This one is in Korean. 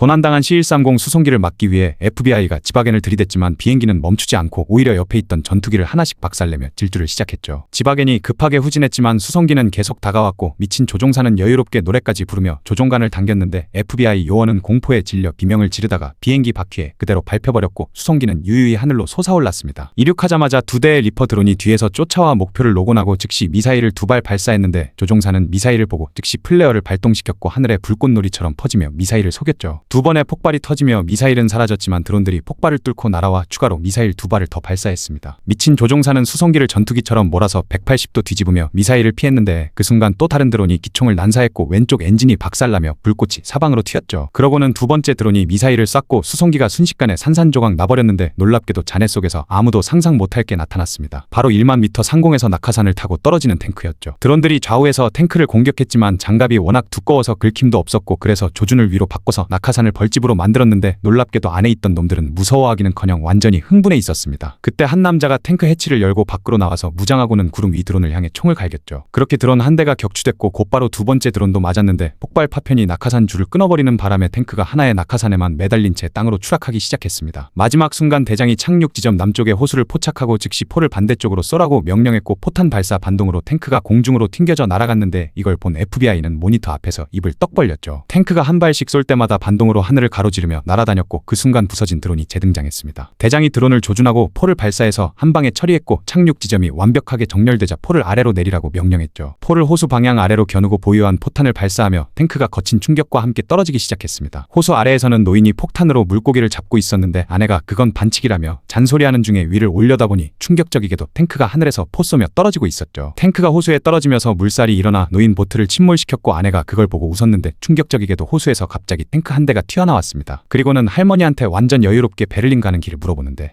도난당한 C-130 수송기를 막기 위해 FBI가 지바겐을 들이댔지만 비행기는 멈추지 않고 오히려 옆에 있던 전투기를 하나씩 박살내며 질주를 시작했죠. 지바겐이 급하게 후진했지만 수송기는 계속 다가왔고 미친 조종사는 여유롭게 노래까지 부르며 조종관을 당겼는데 FBI 요원은 공포에 질려 비명을 지르다가 비행기 바퀴에 그대로 밟혀버렸고 수송기는 유유히 하늘로 솟아올랐습니다. 이륙하자마자 두 대의 리퍼 드론이 뒤에서 쫓아와 목표를 로곤하고 즉시 미사일을 두 발 발사했는데 조종사는 미사일을 보고 즉시 플레어를 발동시켰고 하늘에 불꽃놀이처럼 퍼지며 미사일을 속였죠. 두 번의 폭발이 터지며 미사일은 사라졌지만 드론들이 폭발을 뚫고 날아와 추가로 미사일 두 발을 더 발사했습니다. 미친 조종사는 수송기를 전투기처럼 몰아서 180도 뒤집으며 미사일을 피했는데 그 순간 또 다른 드론이 기총을 난사했고 왼쪽 엔진이 박살나며 불꽃이 사방으로 튀었죠. 그러고는 두 번째 드론이 미사일을 쐈고 수송기가 순식간에 산산조각 나버렸는데 놀랍게도 잔해 속에서 아무도 상상 못할 게 나타났습니다. 바로 1만 미터 상공에서 낙하산을 타고 떨어지는 탱크였죠. 드론들이 좌우에서 탱크를 공격했지만 장갑이 워낙 두꺼워서 긁힘도 없었고 그래서 조준을 위로 바꿔서 낙하산 을 벌집으로 만들었는데 놀랍게도 안에 있던 놈들은 무서워하기는커녕 완전히 흥분해 있었습니다. 그때 한 남자가 탱크 해치를 열고 밖으로 나와서 무장하고는 구름 위 드론을 향해 총을 갈겼죠. 그렇게 드론 한 대가 격추됐고 곧바로 두 번째 드론도 맞았는데 폭발 파편이 낙하산 줄을 끊어버리는 바람에 탱크가 하나의 낙하산에만 매달린 채 땅으로 추락하기 시작했습니다. 마지막 순간 대장이 착륙 지점 남쪽에 호수를 포착하고 즉시 포를 반대쪽으로 쏘라고 명령했고 포탄 발사 반동으로 탱크가 공중으로 튕겨져 날아갔는데 이걸 본 FBI는 모니터 앞에서 입을 떡 벌렸죠. 탱크가 한 발씩 쏠 때마다 반동으로 하늘을 가로지르며 날아다녔고 그 순간 부서진 드론이 재등장했습니다. 대장이 드론을 조준하고 포를 발사해서 한 방에 처리했고 착륙 지점이 완벽하게 정렬되자 포를 아래로 내리라고 명령했죠. 포를 호수 방향 아래로 겨누고 보유한 포탄을 발사하며 탱크가 거친 충격과 함께 떨어지기 시작했습니다. 호수 아래에서는 노인이 폭탄으로 물고기를 잡고 있었는데 아내가 그건 반칙이라며 잔소리하는 중에 위를 올려다보니 충격적이게도 탱크가 하늘에서 포 쏘며 떨어지고 있었죠. 탱크가 호수에 떨어지면서 물살이 일어나 노인 보트를 침몰시켰고 아내가 그걸 보고 웃었는데 충격적이게도 호수에서 갑자기 탱크 한 대가 튀어나왔습니다. 그리고는 할머니한테 완전 여유롭게 베를린 가는 길을 물어보는데